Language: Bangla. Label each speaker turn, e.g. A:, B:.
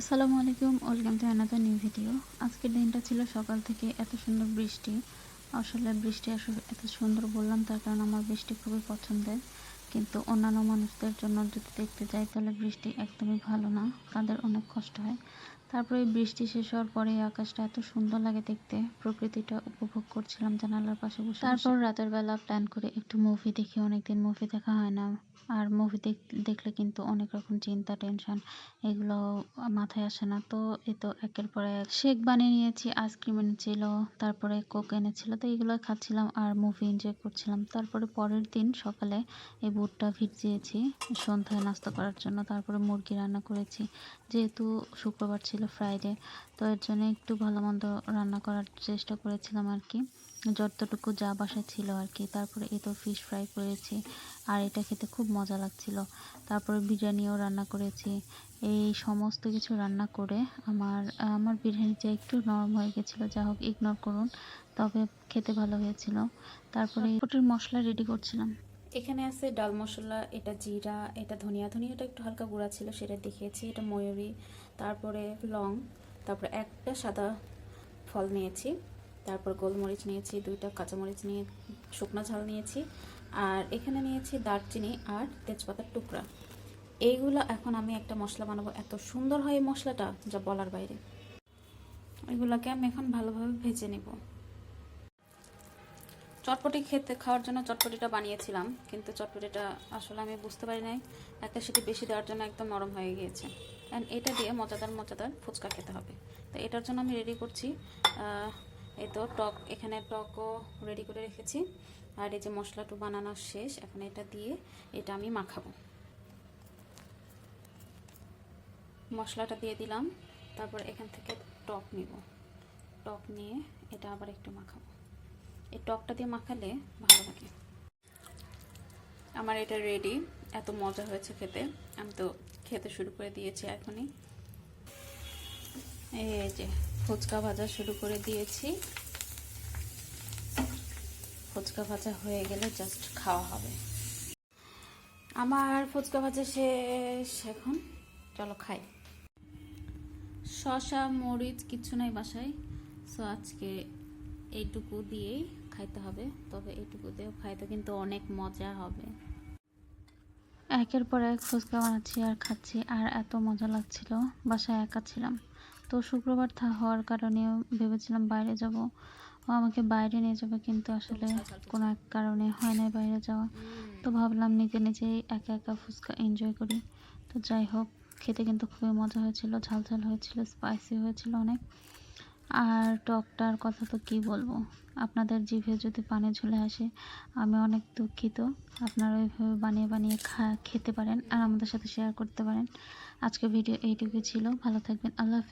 A: আসসালামু আলাইকুম, welcome to another new video আজকের দিনটা ছিল সকাল থেকে এত সুন্দর বৃষ্টি। আসলে বৃষ্টি আসলে এত সুন্দর বললাম, তার কারণ আমার বৃষ্টি খুবই পছন্দের। কিন্তু অন্যান্য মানুষদের জন্য যদি দেখতে যাই, তাহলে বৃষ্টি একদমই ভালো না। তাদের অনেক কষ্ট হয়। তারপরে বৃষ্টি শেষ হওয়ার পরে আকাশটা এত সুন্দর লাগে দেখতে। প্রকৃতিটা উপভোগ করছিলাম জানালার পাশে বসে তারপর রাতের বেলা প্ল্যান করে একটু মুভি দেখি, অনেকদিন মুভি দেখা হয় না। আর মুভি দেখলে কিন্তু অনেক রকম চিন্তা টেনশন এগুলো মাথায় আসে না। তো এ তো একের পর এক শেক বানিয়ে নিয়েছি আইসক্রিম এনেছিল, তারপরে কোক এনেছিল, তো এগুলো খাচ্ছিলাম আর মুভি এনজয় করছিলাম। তারপরে পরের দিন সকালে এই বুটটা ভিজিয়েছি, সন্ধ্যায় নাস্তা করার জন্য। তারপরে মুরগি রান্না করেছি। যেহেতু শুক্রবার ছিল ফ্রাইডে তো এর জন্য একটু ভালো মন্দ রান্না করার চেষ্টা করেছিলাম আর কি যতটুকু যা বাসা ছিল আর কি তারপরে এ তো ফিশ ফ্রাই করেছি, আর এটা খেতে খুব মজা লাগছিল। তারপরে বিরিয়ানিও রান্না করেছি। এই সমস্ত কিছু রান্না করে আমার আমার বিরিয়ানিটা একটু নরম হয়ে গেছিল, যা হোক ইগনোর করুন, তবে খেতে ভালো হয়েছিল। তারপরে ফুটের মশলা রেডি করছিলাম।
B: এখানে আছে ডাল মশলা, এটা জিরা, এটা ধনিয়া। ধনিয়াটা একটু হালকা গুঁড়া ছিল, সেটা দেখিয়েছি। এটা ময়ূরী, তারপরে লং, তারপরে একটা সাদা ফল নিয়েছি। তারপর গোলমরিচ নিয়েছি, দুইটা কাঁচামরিচ নিয়ে, শুকনো ঝাল নিয়েছি। আর এখানে নিয়েছি দারচিনি আর তেজপাতার টুকরা। এইগুলো এখন আমি একটা মশলা বানাবো। এত সুন্দর হয় এই মশলাটা, যা বলার বাইরে। এগুলোকে আমি এখন ভালোভাবে ভেজে নেব। চটপটি খেতে, খাওয়ার জন্য চটপটিটা বানিয়েছিলাম, কিন্তু চটপটিটা আসলে আমি বুঝতে পারি নাই। একটা সিটি বেশি দেওয়ার জন্য একদম নরম হয়ে গিয়েছে। অ্যান্ড এটা দিয়ে মজাদার মজাদার ফুচকা খেতে হবে। তো এটার জন্য আমি রেডি করছি এই তো টক, এখানে টকও রেডি করে রেখেছি। আর এই যে মশলাটু বানানো শেষ, এখন এটা দিয়ে এটা আমি মাখাবো। মশলাটা দিয়ে দিলাম, তারপর এখান থেকে টক নিব। টক নিয়ে এটা আবার একটু মাখাবো। এই টকটা দিয়ে মাখালে ভালো লাগে। আমার এটা রেডি এত মজা হয়েছে খেতে। আমি তো খেতে শুরু করে দিয়েছি এখনই। এই যে, ফুচকা ভাজা শুরু করে দিয়েছি। ফুচকা ভাজা হয়ে গেলে জাস্ট খাওয়া হবে। আমার ফুচকা ভাজা শেষ এখন। চলো খাই। শশা মরিচ কিছু নাই বাসায়। সো আজকে এইটুকু দিয়েই খাইতে হবে। তবে এইটুকু দিয়েও খাইতে কিন্তু অনেক মজা হবে।
A: একের পর এক ফুচকা বানাচ্ছি আর খাচ্ছি, আর এত মজা লাগছিল। বাসায় একা ছিলাম। তো শুক্রবার থা হওয়ার কারণে ভেবেছিলাম বাইরে যাব। ও আমাকে বাইরে নিয়ে যাবে কিন্তু আসলে কোনো এক কারণে হয় না বাইরে যাওয়া। তো ভাবলাম নিজে নিজেই একা একা ফুচকা এনজয় করি। তো যাই হোক, খেতে কিন্তু খুবই মজা হয়েছিল ঝাল ঝাল হয়েছিল স্পাইসি হয়েছিল অনেক। আর টকটার কথা তো কি বলব? আপনাদের জিভে যদি পানি ঝুলে আসে, আমি অনেক দুঃখিত। আপনারা ওইভাবে বানিয়ে বানিয়ে খা, খেতে পারেন আর আমাদের সাথে শেয়ার করতে পারেন। আজকে ভিডিও এইটুকুই ছিল। ভালো থাকবেন। আল্লাহ হাফিজ।